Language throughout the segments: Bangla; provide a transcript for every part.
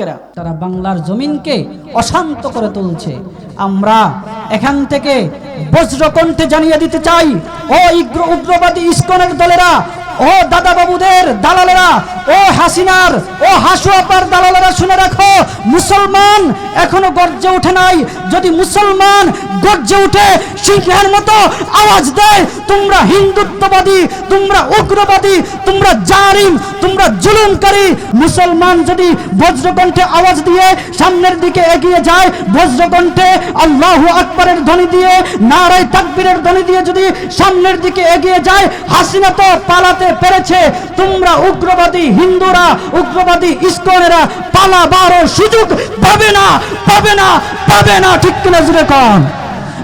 মুনাফিকেরা তারা বাংলার জমিনকে অশান্ত করে তুলছে। আমরা এখান থেকে বজ্রকণ্ঠে জানিয়ে দিতে চাই, ও ইগ্র উগ্রবাদী ইস্কনের দলেরা, ও দাদা বাবুদের দালালেরা, ও হাসিনার, ও হাসুয়াপার দালালেরা শুনে রাখো, মুসলমান এখনও গর্জে ওঠে নাই। যদি মুসলমান গর্জে উঠে সিংহের মতো আওয়াজ দেয়, তোমরা হিন্দুত্ববাদী, তোমরা উগ্রবাদী, তোমরা জারিম তোমরা জুলুমকারী। মুসলমান যদি বজ্রকণ্ঠে আওয়াজ দিয়ে সামনের দিকে এগিয়ে যায়, বজ্রকণ্ঠে আল্লাহু আকবরের ধ্বনি দিয়ে, নারায় তাকবীরের ধ্বনি দিয়ে যদি সামনের দিকে এগিয়ে যায়, হাসিনা তো পালাতে পেরেছে। তোমরা উগ্রবাদী হিন্দুরা, উগ্রবাদী ইস্কনেরা পালাবারও সুযোগ পাবে না পাবে না পাবে না ঠিক কিনা জুড়ে কন।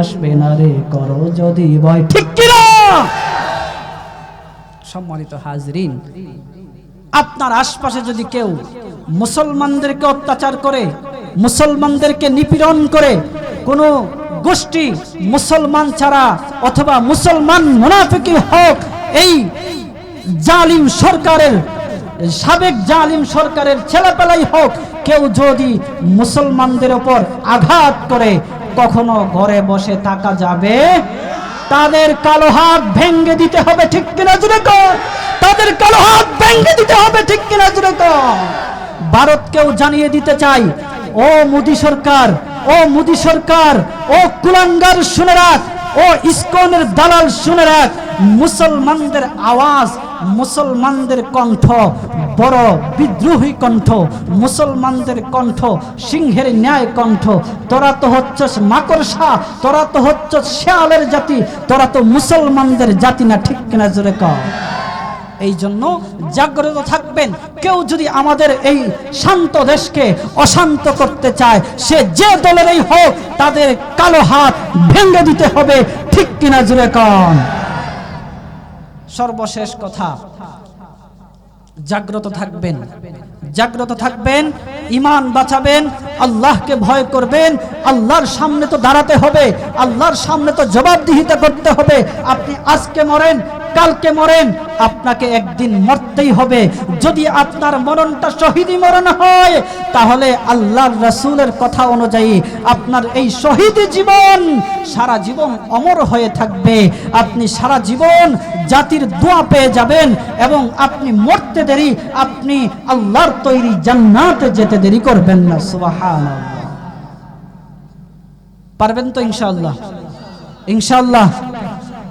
আসবে না রে করো যদি ভয়। ঠিক সম্মানিত হাজরিন, আপনার আশপাশে যদি কেউ মুসলমানদেরকে অত্যাচার করে, মুসলমানদেরকে নিপীড়ন করে, কোনো গোষ্ঠী মুসলমান ছাড়া অথবা মুসলমান মুনাফিকি হোক, এই জালিম সরকারের, সাবেক জালিম সরকারের ছেলেপেলাই হোক, কেউ যদি মুসলমানদের ওপর আঘাত করে কখনো ঘরে বসে থাকা যাবে? তাদের কালো হাত ভেঙ্গে দিতে হবে, ঠিক কিনা জুড়ে কর তাদের কালো হাত ভেঙ্গে দিতে হবে, ঠিক কিনা জুড়ে কর ভারতকেও জানিয়ে দিতে চাই, ও মোদি সরকার, ও মোদি সরকার, ও কুলাঙ্গার শুনে রাখ, ও ইস্কনের দালাল শুনে রাখ, মুসলমানদের আওয়াজ মুসলমানদের কণ্ঠ বড় বিদ্রোহী কণ্ঠ, মুসলমানদের কণ্ঠ সিংহের ন্যায় কণ্ঠ। তোরা তো হচ্ছস মাকড়সা, তোরা তো হচ্ছস শেয়ালের জাতি, তোরা তো মুসলমানদের জাতি না, ঠিক কিনা জোরে কর এই জন্য জাগ্রত থাকবেন। কেউ যদি আমাদের এই শান্ত দেশকে অশান্ত করতে চায়, সে যে দলেরই হোক, তাদের কালো হাত ভেঙে দিতে হবে, ঠিক কিনা জুড়ে কন? সর্বশেষ কথা। জাগ্রত থাকবেন। জাগ্রত থাকবেন। ইমান বাঁচাবেন, আল্লাহকে ভয় করবেন, আল্লাহর সামনে তো দাঁড়াতে হবে, আল্লাহর সামনে তো জবাবদিহিতা করতে হবে। আপনি আজকে মরেন, কালকে মরেন, আপনাকে একদিন মরতেই হবে। যদি আপনার মরণটা শহীদি মরণ হয়, তাহলে আল্লাহর রসুলের কথা অনুযায়ী আপনার এই শহীদ জীবন সারা জীবন অমর হয়ে থাকবে। আপনি সারা জীবন জাতির দোয়া পেয়ে যাবেন এবং আপনি মরতে দেরি, আপনি আল্লাহর তৈরি জান্নাতে যেতে দেরি করবেন না পারবেন তো ইনশাআল্লাহ? ইনশাআল্লাহ।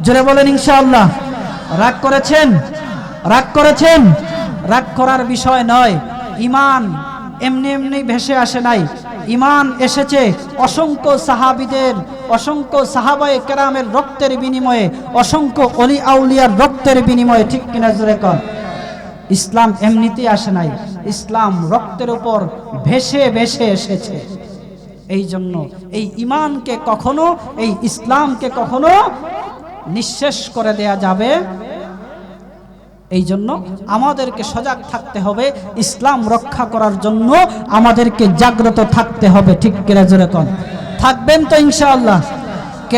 জোরে বলেন ইনশাআল্লাহ। রাগ করেছেন? রাগ করেছেন? রাগ করার বিষয় নয়। ইমান এমনি এমনি ভেসে আসে নাই। ইমান এসেছে অসংখ্য সাহাবিদের, অসংখ্য সাহাবায়ে কেরামের রক্তের বিনিময়ে, অসংখ্য অলি আউলিয়ার রক্তের বিনিময়ে, ঠিক কিনা জোরে কর ইসলাম এমনিতেই আসে নাই। ইসলাম রক্তের উপর ভেসে ভেসে এসেছে। এই জন্য এই ইমানকে কখনো, এই ইসলামকে কখনো নিঃশেষ করে দেয়া যাবে। এই জন্য আমাদেরকে সজাগ থাকতে হবে, ইসলাম রক্ষা করার জন্য আমাদেরকে জাগ্রত থাকতে হবে। ঠিক কিনা জোরে কন? থাকবেন তো ইনশাআল্লাহ।